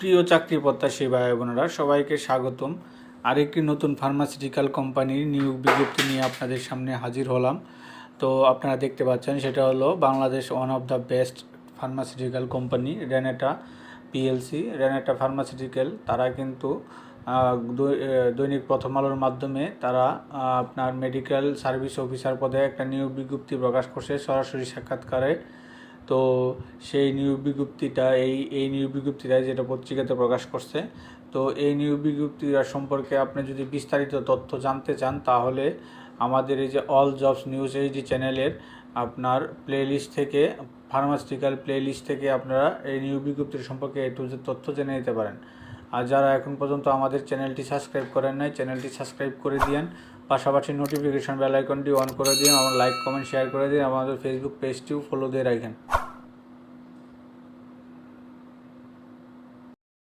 প্রিয় চাকরি প্রত্যাশী ভাই বোনেরা, সবাইকে স্বাগতম। আরেকটি নতুন ফার্মাসিউটিক্যাল কোম্পানির নিয়োগ বিজ্ঞপ্তি নিয়ে আপনাদের সামনে হাজির হলাম। তো আপনারা দেখতে পাচ্ছেন, সেটা হলো Bangladesh one of the best pharmaceutical company Renata PLC Renata pharmaceutical তারা কিন্তু দৈনিক প্রথম আলোর মাধ্যমে তারা আপনার মেডিকেল সার্ভিস অফিসার পদে একটা নিয়োগ বিজ্ঞপ্তি প্রকাশ করছে, সরাসরি সাক্ষাৎকারে। তো সেই নিয়োগ বিজ্ঞপ্তিটা, এই এই নিয়োগ বিজ্ঞপ্তিটা যেটা পত্রিকাতে প্রকাশ করছে, তো এই নিয়োগ বিজ্ঞপ্তিটা সম্পর্কে আপনি যদি বিস্তারিত তথ্য জানতে চান, তাহলে আমাদের এই যে অল জবস নিউজ এইচডি চ্যানেলের আপনার প্লেলিস্ট থেকে ফার্মাসিউটিক্যাল প্লেলিস্ট থেকে আপনারা এই নিয়োগ বিজ্ঞপ্তির সম্পর্কে একটু তথ্য জেনে নিতে পারেন। আর যারা এখন পর্যন্ত আমাদের চ্যানেলটি সাবস্ক্রাইব করেন নাই, চ্যানেলটি সাবস্ক্রাইব করে দিন পাশাপাশি নোটিফিকেশন বেল আইকনটি অন করে দিন, আমার লাইক কমেন্ট শেয়ার করে দিন, আমাদের ফেসবুক পেজটিও ফলো দিয়ে রাখেন।